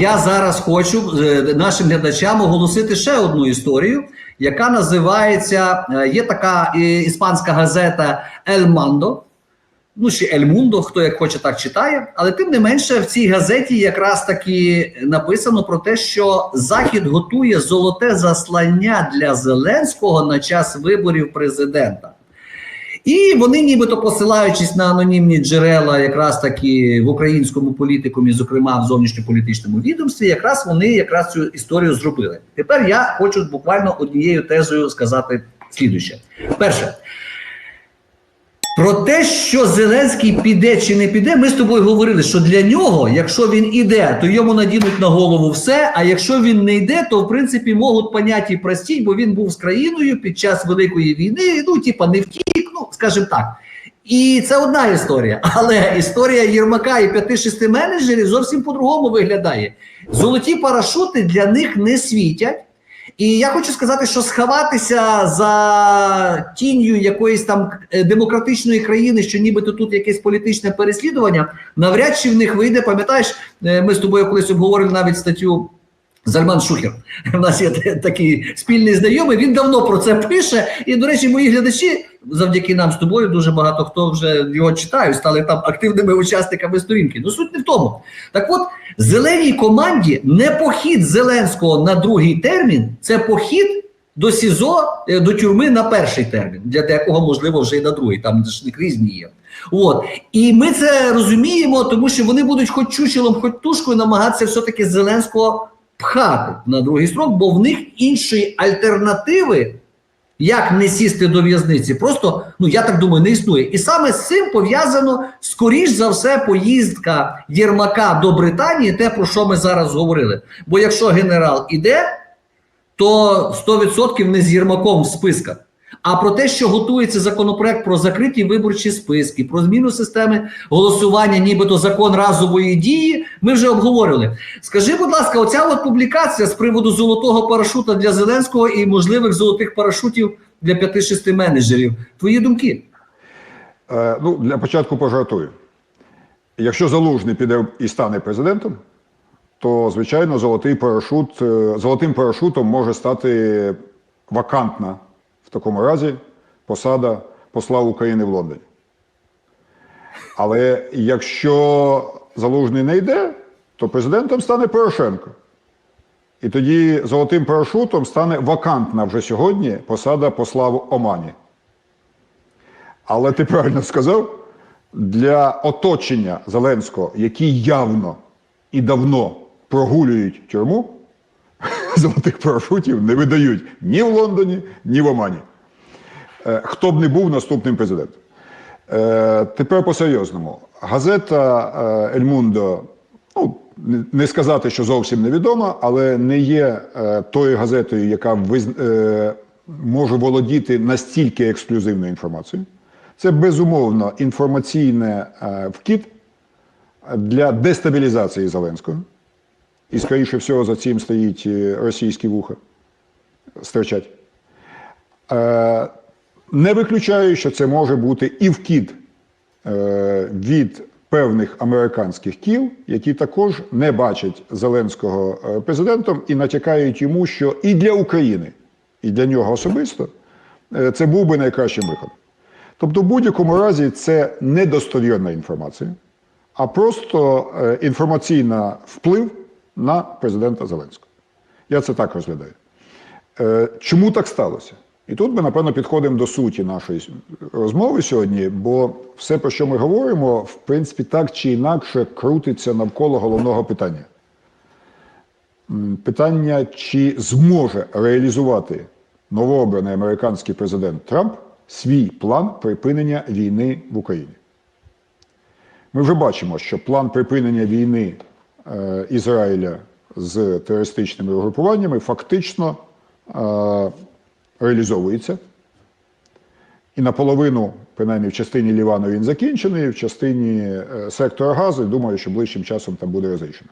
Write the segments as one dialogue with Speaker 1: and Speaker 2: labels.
Speaker 1: Я зараз хочу е, нашим глядачам оголосити ще одну історію, яка називається: е, є така е, іспанська газета Ель Мандо. Ну, ще Ель Мундо, хто як хоче, так читає. Але тим не менше, в цій газеті якраз таки написано про те, що Захід готує золоте заслання для Зеленського на час виборів президента. І вони, нібито посилаючись на анонімні джерела, якраз таки в українському політикумі, зокрема в зовнішньополітичному відомстві, якраз вони якраз цю історію зробили. Тепер я хочу буквально однією тезою сказати слідуще. Перше. Про те, що Зеленський піде чи не піде, ми з тобою говорили, що для нього, якщо він іде, то йому надінуть на голову все. А якщо він не йде, то в принципі можуть поняті простіть, бо він був з країною під час великої війни. Ну, типа, не втік, скажімо так. І це одна історія. Але історія Єрмака і 5-6 менеджерів зовсім по-другому виглядає. Золоті парашути для них не світять. І я хочу сказати, що сховатися за тінню якоїсь там е, демократичної країни, що нібито тут якесь політичне переслідування, навряд чи в них вийде. Пам'ятаєш, е, ми з тобою колись обговорили навіть статтю. Зальман Шухер. У нас є такий спільний знайомий. Він давно про це пише. І, до речі, мої глядачі, завдяки нам з тобою, дуже багато хто вже його читає, стали там активними учасниками сторінки. Ну суть не в тому. Так от, зеленій команді не похід Зеленського на другий термін, це похід до СІЗО, е, до тюрми на перший термін, для декого, можливо, вже й на другий. Там ж не різні є. От і ми це розуміємо, тому що вони будуть хоч чучелом, хоч тушкою намагатися все-таки Зеленського пхати на другий срок, бо в них іншої альтернативи, як не сісти до в'язниці, просто ну я так думаю, не існує. І саме з цим пов'язано скоріш за все поїздка Єрмака до Британії, те про що ми зараз говорили. Бо якщо генерал іде, то 100% не з Єрмаком в списках. А про те, що готується законопроект про закриті виборчі списки, про зміну системи голосування, нібито закон разової дії, ми вже обговорили. Скажи, будь ласка, оця от публікація з приводу золотого парашута для Зеленського і можливих золотих парашутів для 5-6 менеджерів. Твої думки?
Speaker 2: Е, ну, для початку пожартую. Якщо Залужний піде і стане президентом, то, звичайно, золотий парашут, е, золотим парашутом може стати вакантна в такому разі посада посла України в Лондоні. Але якщо Залужний не йде, то президентом стане Порошенко. І тоді золотим парашутом стане вакантна вже сьогодні посада посла в Омані. Але ти правильно сказав, для оточення Зеленського, які явно і давно прогулюють тюрму, золотих парашутів не видають ні в Лондоні, ні в Омані. Е, Хто б не був наступним президентом. Е, Тепер по-серйозному. Газета е, Ель Мундо, ну, не- сказати, що зовсім невідома, але не є тою газетою, яка може володіти настільки ексклюзивною інформацією. Це безумовно інформаційне е, вкид для дестабілізації Зеленського. І, скоріше всього, за цим стоїть е, російські вуха стирчать. Е, Не виключаю, що це може бути і вкид е, від певних американських кіл, які також не бачать Зеленського президентом і натякають йому, що і для України, і для нього особисто це був би найкращим виходом. Тобто, в будь-якому разі, це недостовірна інформація, а просто інформаційний вплив на президента Зеленського. Я це так розглядаю. Е, Чому так сталося? І тут ми, напевно, підходимо до суті нашої розмови сьогодні, бо все, про що ми говоримо, в принципі, так чи інакше крутиться навколо головного питання. Питання, чи зможе реалізувати новообраний американський президент Трамп свій план припинення війни в Україні. Ми вже бачимо, що план припинення війни Ізраїля з терористичними угрупуваннями фактично е, реалізовується. І наполовину, принаймні в частині Лівану він закінчений, в частині е, сектора газу, думаю, що ближчим часом там буде розрішено.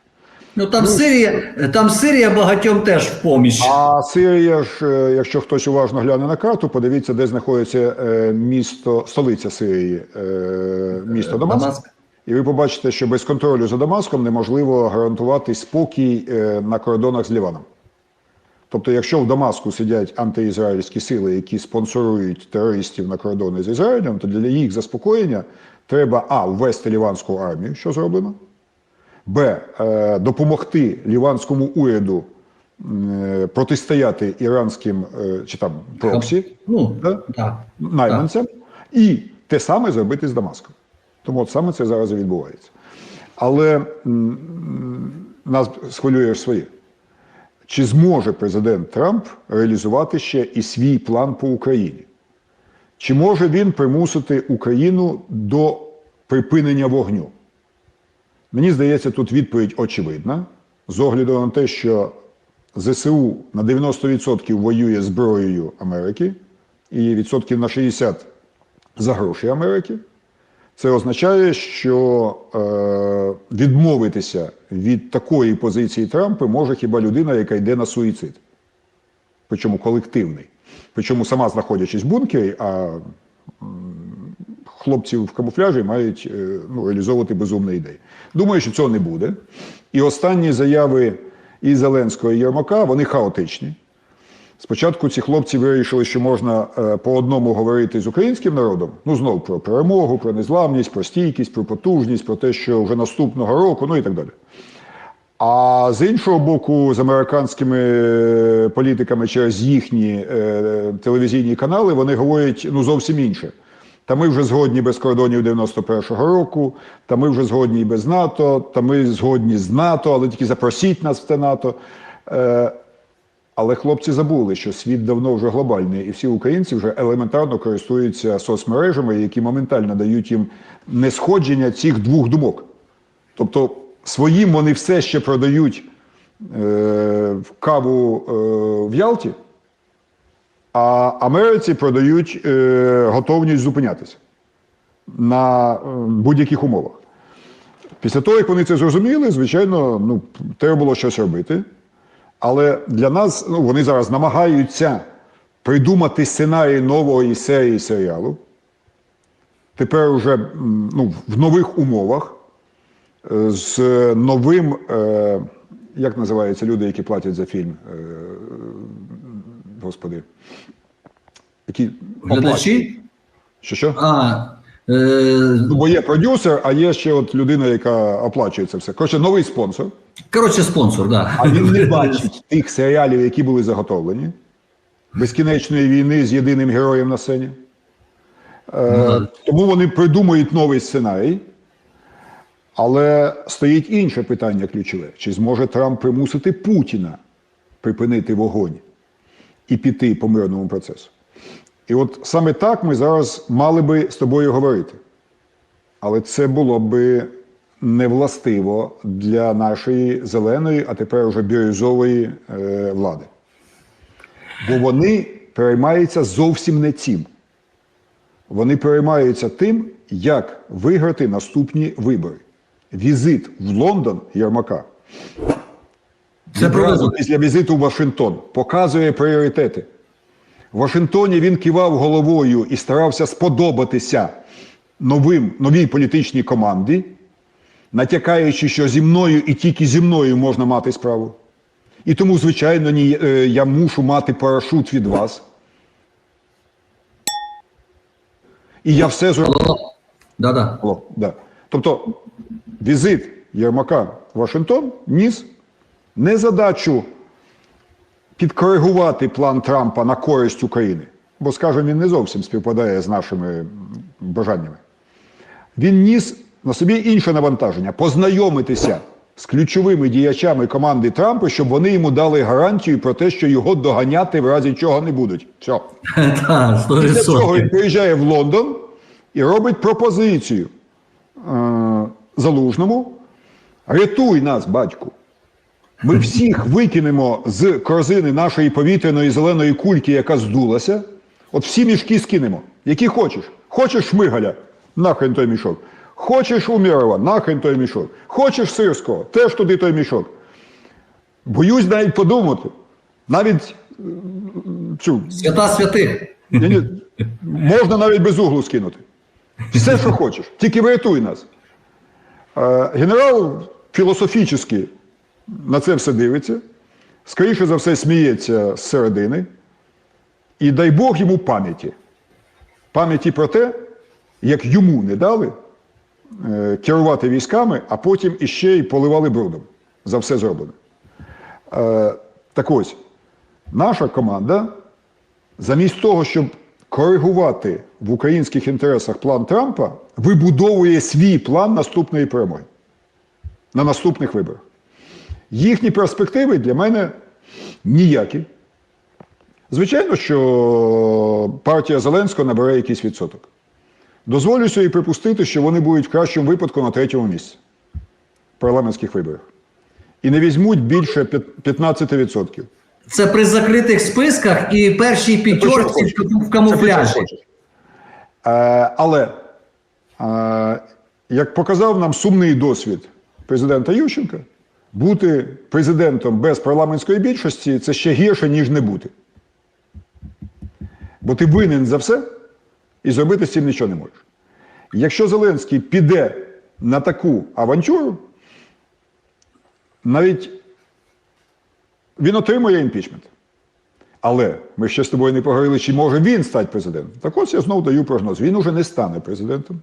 Speaker 1: Ну там Сирія, там Сирія багатьом теж в поміч.
Speaker 2: А Сирія ж, е, якщо хтось уважно гляне на карту, подивіться, де знаходиться е, місто, столиця Сирії, е, місто Дамаск. І ви побачите, що без контролю за Дамаском неможливо гарантувати спокій е, на кордонах з Ліваном. Тобто, якщо в Дамаску сидять антиізраїльські сили, які спонсорують терористів на кордони з Ізраїлем, то для їх заспокоєння треба а. ввести ліванську армію, що зроблено, б. е, допомогти ліванському уряду е, протистояти іранським чи там проксі
Speaker 1: Ну,
Speaker 2: Да?
Speaker 1: так.
Speaker 2: найманцям, і те саме зробити з Дамаском. Тому от саме це зараз і відбувається. Але нас схвилює своє. Чи зможе президент Трамп реалізувати ще і свій план по Україні? Чи може він примусити Україну до припинення вогню? Мені здається, тут відповідь очевидна, з огляду на те, що ЗСУ на 90% воює зброєю Америки, і відсотків на 60 за гроші Америки. Це означає, що е, відмовитися від такої позиції Трампа може хіба людина, яка йде на суїцид. Причому колективний. Причому сама знаходячись в бункері, а хлопці в камуфляжі мають е, ну, реалізовувати безумні ідеї. Думаю, що цього не буде. І останні заяви і Зеленського, і Єрмака, вони хаотичні. Спочатку ці хлопці вирішили, що можна е, по одному говорити з українським народом, ну знов про перемогу, про незламність, про стійкість, про потужність, про те, що вже наступного року, ну і так далі. А з іншого боку, з американськими е, політиками через їхні е, телевізійні канали вони говорять ну зовсім інше. Та ми вже згодні без кордонів 91-го року, та ми вже згодні і без НАТО, та ми згодні з НАТО, але тільки запросіть нас в це НАТО. Е, але хлопці забули, що світ давно вже глобальний, і всі українці вже елементарно користуються соцмережами, які моментально дають їм несходження цих двох думок. Тобто своїм вони все ще продають е, каву е, в Ялті, а Америці продають е, готовність зупинятися на е, будь-яких умовах. Після того, як вони це зрозуміли, звичайно, ну, треба було щось робити. Але для нас ну, вони зараз намагаються придумати сценарій нової серії серіалу. Тепер уже ну, в нових умовах, е, з новим, е, як називаються люди, які платять за фільм? Е, господи. Які.
Speaker 1: Глядачі?
Speaker 2: Що що?
Speaker 1: А,
Speaker 2: бо є продюсер, а є ще от людина, яка оплачує це все. Коротше, новий спонсор.
Speaker 1: коротше, спонсор, да.
Speaker 2: А він не бачить тих серіалів, які були заготовлені. Безкінечної війни з єдиним героєм на сцені. Е, тому вони придумують новий сценарій. Але стоїть інше питання ключове: чи зможе Трамп примусити Путіна припинити вогонь і піти по мирному процесу? І от саме так ми зараз мали би з тобою говорити. Але це було би невластиво для нашої зеленої, а тепер уже бірюзової е, влади. Бо вони переймаються зовсім не цим. Вони переймаються тим, як виграти наступні вибори. Візит в Лондон Єрмака
Speaker 1: Це
Speaker 2: відразу після візиту в Вашингтон показує пріоритети. В Вашингтоні він кивав головою і старався сподобатися новим, новій політичній команді, натякаючи, що зі мною і тільки зі мною можна мати справу. І тому, звичайно, ні, е, я мушу мати парашут від вас. І я все зроблю.
Speaker 1: Да-да.
Speaker 2: О, да. Тобто візит Єрмака в Вашингтон ніс не задачу підкоригувати план Трампа на користь України, бо, скажімо, він не зовсім співпадає з нашими бажаннями. Він ніс на собі інше навантаження познайомитися з ключовими діячами команди Трампа, щоб вони йому дали гарантію про те, що його доганяти в разі чого не будуть. Все. Після цього він приїжджає в Лондон і робить пропозицію е, залужному. Рятуй нас, батьку. Ми всіх викинемо з корзини нашої повітряної зеленої кульки, яка здулася. От всі мішки скинемо, які хочеш. Хочеш шмигаля, нахрен той мішок. Хочеш Умєрова, нахрен той мішок. Хочеш Сирського, теж туди той мішок. Боюсь навіть подумати. Навіть е, цю
Speaker 1: Свята святих.
Speaker 2: ні, ні, можна навіть без углу скинути. Все, що хочеш, тільки врятуй нас. Е, Генерал філософічно на це все дивиться, скоріше за все, сміється з середини, і дай Бог йому пам'яті. Пам'яті про те, як йому не дали е, керувати військами, а потім іще й поливали брудом за все зроблене. Так ось, наша команда, замість того, щоб коригувати в українських інтересах план Трампа, вибудовує свій план наступної перемоги на наступних виборах. Їхні перспективи для мене ніякі. Звичайно, що партія Зеленського набере якийсь відсоток. Дозволю собі припустити, що вони будуть в кращому випадку на третьому місці в парламентських виборах. І не візьмуть більше 15%.
Speaker 1: Це при закритих списках і першій п'ятерці в камуфляжі.
Speaker 2: Е, але, е, як показав нам сумний досвід президента Ющенка, бути президентом без парламентської більшості це ще гірше, ніж не бути. Бо ти винен за все і зробити з цим нічого не можеш. Якщо Зеленський піде на таку авантюру, навіть він отримує імпічмент. Але ми ще з тобою не поговорили, чи може він стати президентом. Так ось я знову даю прогноз. Він уже не стане президентом.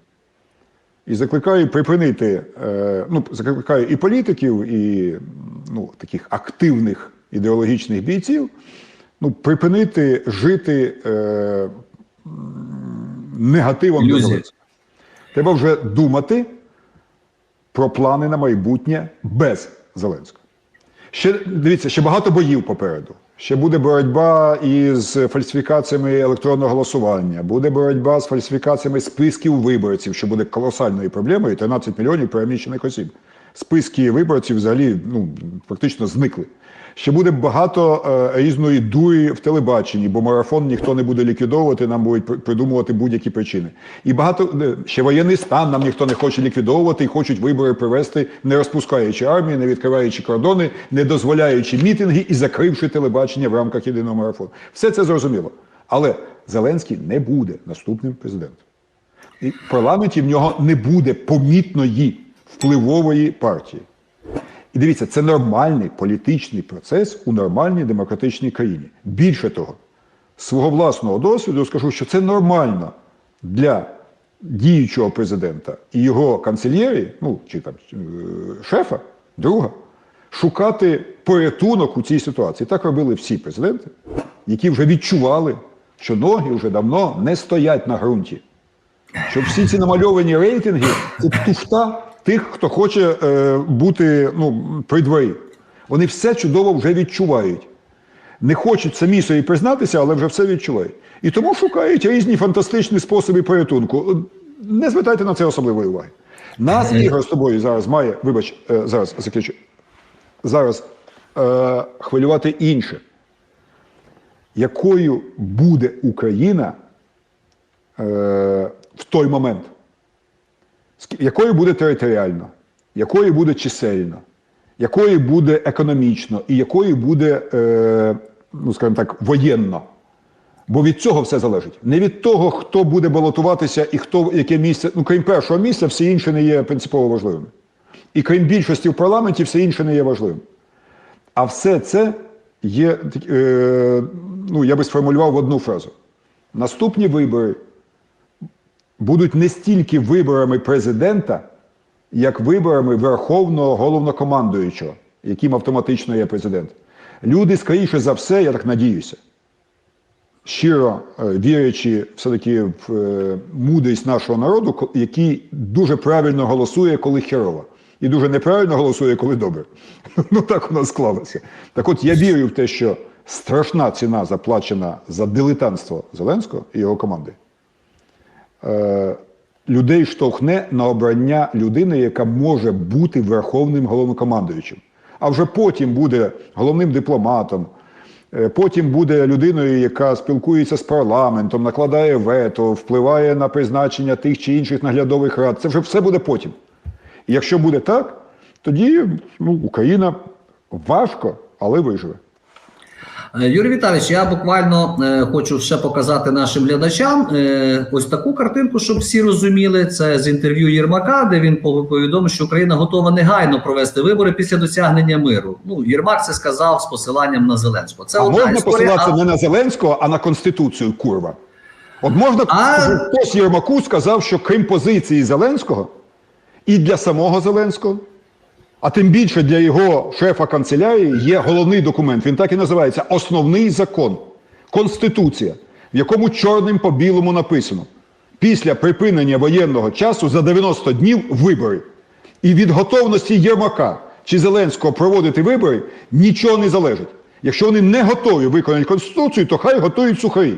Speaker 2: І закликаю припинити, е, ну, закликаю і політиків, і ну, таких активних ідеологічних бійців, ну, припинити жити е, негативом до
Speaker 1: Ілюзії.
Speaker 2: Треба вже думати про плани на майбутнє без Зеленського. Ще дивіться, ще багато боїв попереду. Ще буде боротьба із фальсифікаціями електронного голосування, буде боротьба з фальсифікаціями списків виборців, що буде колосальною проблемою. 13 мільйонів переміщених осіб. Списки виборців взагалі ну, фактично зникли. Ще буде багато е, різної дурі в телебаченні, бо марафон ніхто не буде ліквідовувати, нам будуть придумувати будь-які причини. І багато е, ще воєнний стан нам ніхто не хоче ліквідовувати і хочуть вибори провести, не розпускаючи армію, не відкриваючи кордони, не дозволяючи мітинги і закривши телебачення в рамках єдиного марафону. Все це зрозуміло. Але Зеленський не буде наступним президентом. І в парламенті в нього не буде помітної впливової партії. І дивіться, це нормальний політичний процес у нормальній демократичній країні. Більше того, з свого власного досвіду скажу, що це нормально для діючого президента і його канцелярії, ну чи там е, шефа, друга, шукати порятунок у цій ситуації. Так робили всі президенти, які вже відчували, що ноги вже давно не стоять на ґрунті. Що всі ці намальовані рейтинги це туфта тих, хто хоче е, бути ну, при дворі. Вони все чудово вже відчувають. Не хочуть самі собі признатися, але вже все відчувають. І тому шукають різні фантастичні способи порятунку. Не звертайте на це особливої уваги. Нас ігор з тобою зараз має, вибач, е, зараз закінчу. Зараз е, хвилювати інше. Якою буде Україна е, в той момент? Якою буде територіально, якою буде чисельно, якою буде економічно і якою буде, е, ну скажімо так, воєнно. Бо від цього все залежить. Не від того, хто буде балотуватися і хто яке місце. Ну, крім першого місця, все інше не є принципово важливим. І крім більшості в парламенті, все інше не є важливим. А все це є, е, ну, я би сформулював в одну фразу. Наступні вибори будуть не стільки виборами президента, як виборами верховного головнокомандуючого, яким автоматично є президент. Люди, скоріше за все, я так надіюся, щиро е, вірячи все-таки в е, мудрість нашого народу, який дуже правильно голосує, коли херово, і дуже неправильно голосує, коли добре. Ну так у нас склалося. Так от я вірю в те, що страшна ціна заплачена за дилетантство Зеленського і його команди. Е, людей штовхне на обрання людини, яка може бути верховним головнокомандуючим. А вже потім буде головним дипломатом, е, потім буде людиною, яка спілкується з парламентом, накладає вето, впливає на призначення тих чи інших наглядових рад. Це вже все буде потім. І якщо буде так, тоді ну, Україна важко, але виживе.
Speaker 1: Е, Юрій Віталійович, я буквально е, хочу ще показати нашим глядачам е, ось таку картинку, щоб всі розуміли. Це з інтерв'ю Єрмака, де він повідомив, що Україна готова негайно провести вибори після досягнення миру. Ну, Єрмак це сказав з посиланням на Зеленського. Це
Speaker 2: А
Speaker 1: одна
Speaker 2: можна
Speaker 1: історія.
Speaker 2: посилатися
Speaker 1: а-
Speaker 2: не на Зеленського, а на Конституцію, курва. От можна
Speaker 1: А-
Speaker 2: хтось Єрмаку сказав, що крім позиції Зеленського і для самого Зеленського, а тим більше для його шефа канцелярії є головний документ. Він так і називається Основний закон Конституція, в якому чорним по білому написано: після припинення воєнного часу за 90 днів вибори. І від готовності Єрмака чи Зеленського проводити вибори нічого не залежить. Якщо вони не готові виконати Конституцію, то хай готують сухарі.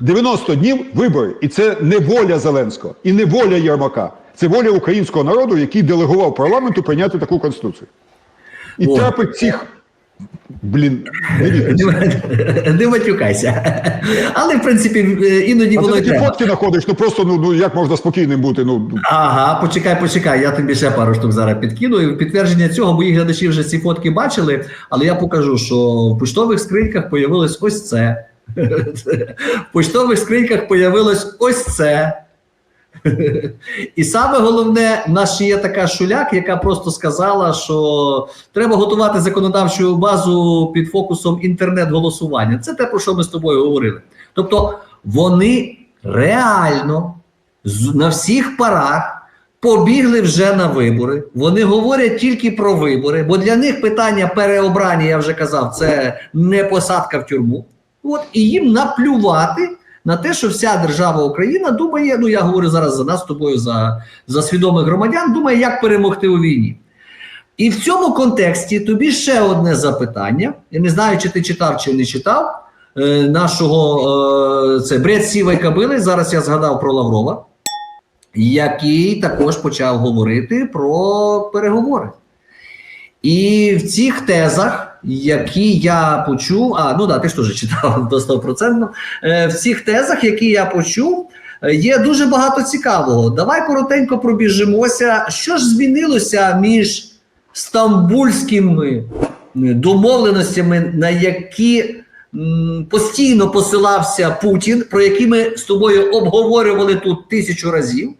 Speaker 2: 90 днів вибори. І це не воля Зеленського і не воля Єрмака. Це воля українського народу, який делегував парламенту прийняти таку конституцію. І
Speaker 1: О.
Speaker 2: трапить цих. Блін, не.
Speaker 1: Не, матюкайся. Але, в принципі, іноді
Speaker 2: А
Speaker 1: воно
Speaker 2: ти такі
Speaker 1: треба.
Speaker 2: фотки знаходиш, ну просто ну, ну як можна спокійним бути? Ну,
Speaker 1: Ага, почекай, почекай. Я тобі ще пару штук зараз підкину. І підтвердження цього мої глядачі вже ці фотки бачили, але я покажу, що в поштових скриньках появилось ось це. В поштових скриньках появилось ось це. І саме головне, в нас ще є така шуляк, яка просто сказала, що треба готувати законодавчу базу під фокусом інтернет-голосування. Це те, про що ми з тобою говорили. Тобто вони реально на всіх парах побігли вже на вибори. Вони говорять тільки про вибори, бо для них питання переобрання, я вже казав, це не посадка в тюрму. От і їм наплювати на те, що вся держава Україна думає, ну я говорю зараз за нас тобою, за, за свідомих громадян, думає, як перемогти у війні. І в цьому контексті тобі ще одне запитання. Я не знаю, чи ти читав чи не читав е, нашого е, це бред сівої кабили. Зараз я згадав про Лаврова, який також почав говорити про переговори. І в цих тезах, які я почув, а ну да, ти ж теж читав до 100%, е, в цих тезах, які я почув, е, є дуже багато цікавого. Давай коротенько пробіжимося, що ж змінилося між стамбульськими домовленостями, на які постійно посилався Путін, про які ми з тобою обговорювали тут тисячу разів.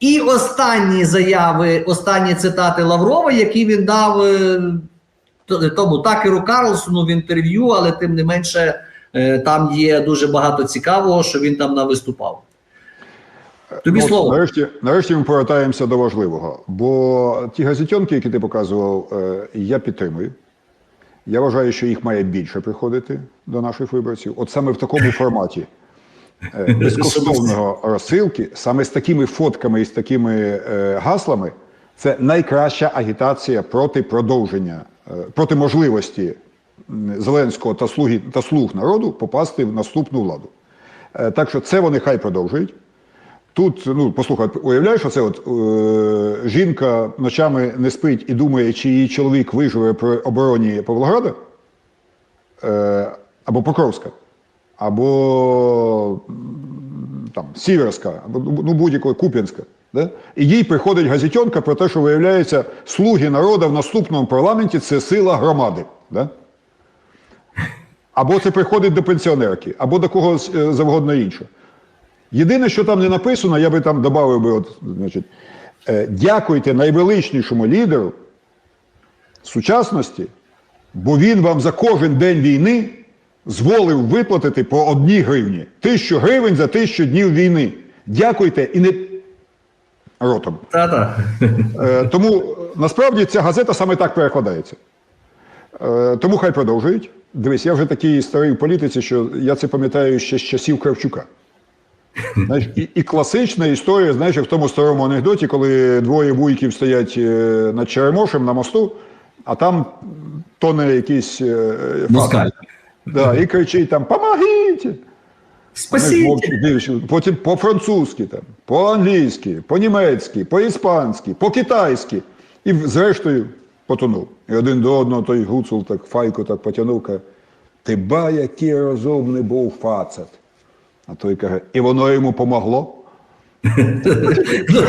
Speaker 1: І останні заяви, останні цитати Лаврова, які він дав е, тому Такеру Карлсону в інтерв'ю, але тим не менше е, там є дуже багато цікавого, що він там навиступав. Тобі
Speaker 2: Ну,
Speaker 1: слово.
Speaker 2: Нарешті, нарешті ми повертаємося до важливого. Бо ті газетенки, які ти показував, е, я підтримую. Я вважаю, що їх має більше приходити до наших виборців. От саме в такому форматі е, безкоштовного розсилки, саме з такими фотками і з такими гаслами, це найкраща агітація проти продовження, проти можливості Зеленського та слуги та слуг народу попасти в наступну владу. Е, Так що це вони хай продовжують. Тут, ну, послухай, уявляєш, що це от е, жінка ночами не спить і думає, чи її чоловік виживе при обороні Павлограда е, або Покровська, або там Сіверська, або ну, будь-якої Куп'янська. Да? І їй приходить газетенка про те, що виявляється, слуги народу в наступному парламенті це сила громади. Да? Або це приходить до пенсіонерки, або до когось е, завгодно іншого. Єдине, що там не написано, я би там додав би, от, значить, е, дякуйте найвеличнішому лідеру сучасності, бо він вам за кожен день війни зволив виплатити по одній гривні. Тисячу гривень за тисячу днів війни. Дякуйте і не ротом.
Speaker 1: Та-та.
Speaker 2: Е, тому насправді ця газета саме так перекладається. Е, тому хай продовжують. Дивись, я вже такий старий в політиці, що я це пам'ятаю ще з часів Кравчука. Знаєш, і, і класична історія, знаєш, в тому старому анекдоті, коли двоє вуйків стоять е, над Черемошем на мосту, а там тоне якийсь е, факел. Да, і кричить там «Помогіть!»
Speaker 1: Спасіть.
Speaker 2: Потім по-французьки, там, по-англійськи, по-німецьки, по-іспанськи, по-китайськи. І зрештою потонув. І один до одного той гуцул так файку так потягнув, каже, ти ба, який розумний був фацет. А той каже, і воно йому помогло.
Speaker 1: Ну,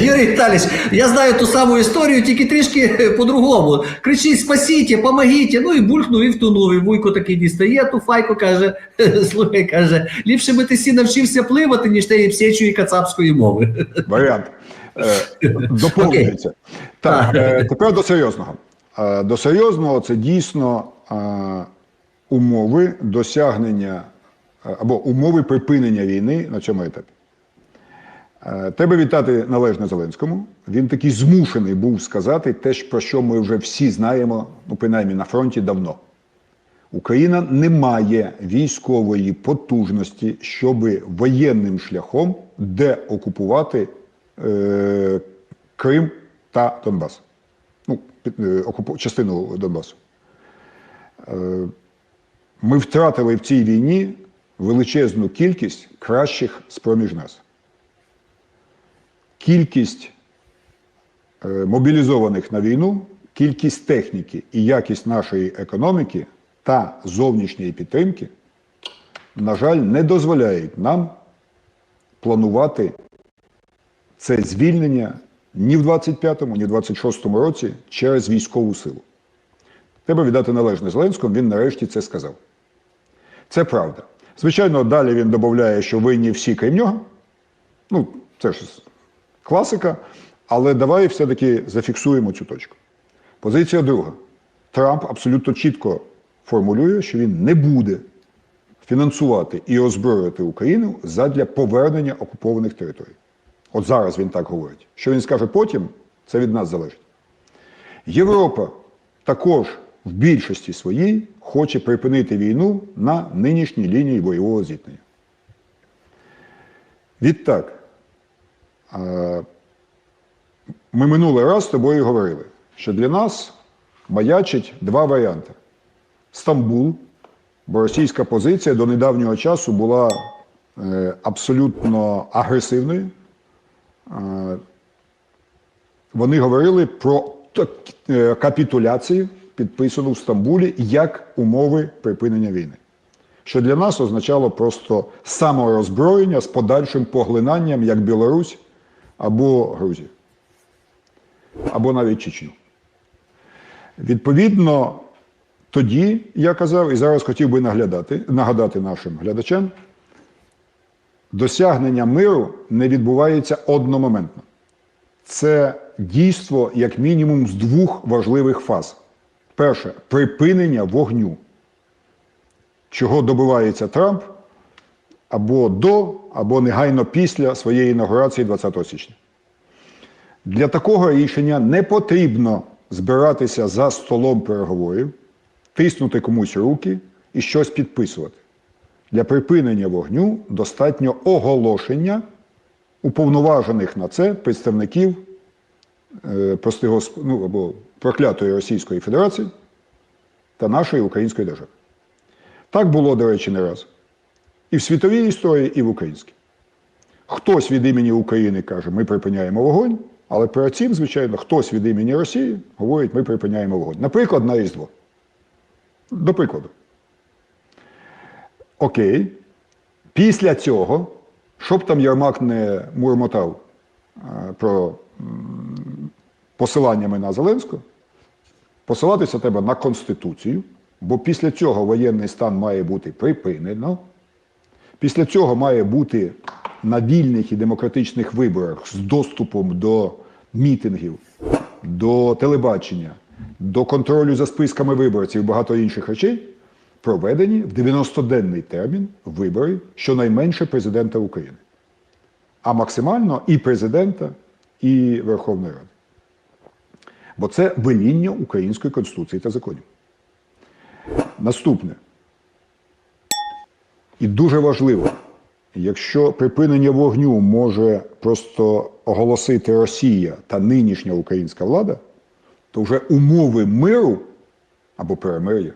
Speaker 1: Юрій Віталійович, я знаю ту саму історію, тільки трішки по-другому. Кричить: спасіть, помогіть. Ну і булькнув і втонув. І вуйко такий дістає ту файку, каже: слухай, каже, ліпше би ти сі навчився пливати, ніж тієї псячої кацапської мови.
Speaker 2: Варіант. Е, Доповнюється. Так, е, тепер до серйозного. Е, До серйозного це дійсно умови досягнення або умови припинення війни на цьому етапі. Е, Треба вітати належно Зеленському. Він такий змушений був сказати те, про що ми вже всі знаємо, ну принаймні на фронті давно. Україна не має військової потужності, щоб воєнним шляхом деокупувати е, Крим та Донбас. Ну, е, окупу- частину Донбасу. Е, ми втратили в цій війні величезну кількість кращих з-проміж нас. Кількість е, мобілізованих на війну, кількість техніки і якість нашої економіки та зовнішньої підтримки, на жаль, не дозволяють нам планувати це звільнення ні в 25-му, ні в 26-му році через військову силу. Треба віддати належне Зеленському, він нарешті це сказав. Це правда. Звичайно, далі він додає, що винні всі крім нього. Ну, це ж класика. Але давай все-таки зафіксуємо цю точку. Позиція друга. Трамп абсолютно чітко формулює, що він не буде фінансувати і озброювати Україну задля повернення окупованих територій. От зараз він так говорить. Що він скаже потім, це від нас залежить. Європа також в більшості своїй хоче припинити війну на нинішній лінії бойового зіткнення. Відтак, ми минулий раз з тобою говорили, що для нас маячить два варіанти: Стамбул, бо російська позиція до недавнього часу була е, абсолютно агресивною. Вони говорили про е, капітуляцію, підписану в Стамбулі, як умови припинення війни. Що для нас означало просто самороззброєння з подальшим поглинанням, як Білорусь або Грузія, або навіть Чечню. Відповідно, тоді я казав, і зараз хотів би наглядати, нагадати нашим глядачам, досягнення миру не відбувається одномоментно. Це дійство, як мінімум, з двох важливих фаз. Перше припинення вогню, чого добивається Трамп або до, або негайно після своєї інаугурації 20 січня. Для такого рішення не потрібно збиратися за столом переговорів, тиснути комусь руки і щось підписувати. Для припинення вогню достатньо оголошення уповноважених на це представників е, прости госп... ну, або проклятої Російської Федерації та нашої української держави. Так було, до речі, не раз. І в світовій історії, і в українській. Хтось від імені України каже, ми припиняємо вогонь, але перед цим, звичайно, хтось від імені Росії говорить, ми припиняємо вогонь. Наприклад, на Різдво. До прикладу. Окей. Після цього, щоб там Єрмак не мурмотав е, про посиланнями на Зеленського, посилатися треба на Конституцію, бо після цього воєнний стан має бути припинено. Після цього має бути на вільних і демократичних виборах з доступом до мітингів, до телебачення, до контролю за списками виборців і багато інших речей проведені в 90-денний термін вибори щонайменше президента України, а максимально і президента, і Верховної Ради. Бо це веління української конституції та законів. Наступне. І дуже важливо, якщо припинення вогню може просто оголосити Росія та нинішня українська влада, то вже умови миру або перемир'я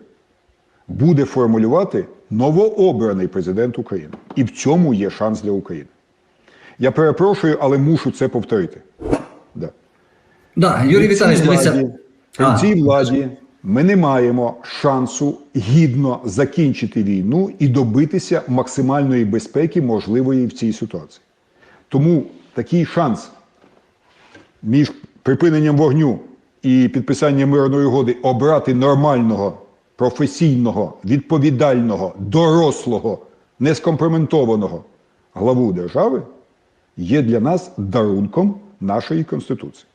Speaker 2: буде формулювати новообраний президент України. І в цьому є шанс для України. Я перепрошую, але мушу це повторити. Да.
Speaker 1: Да, Юрій Віталійович, дивіться.
Speaker 2: владі, при цій владі ми не маємо шансу гідно закінчити війну і добитися максимальної безпеки, можливої в цій ситуації. Тому такий шанс між припиненням вогню і підписанням мирної угоди обрати нормального, професійного, відповідального, дорослого, нескомпроментованого главу держави є для нас дарунком нашої Конституції.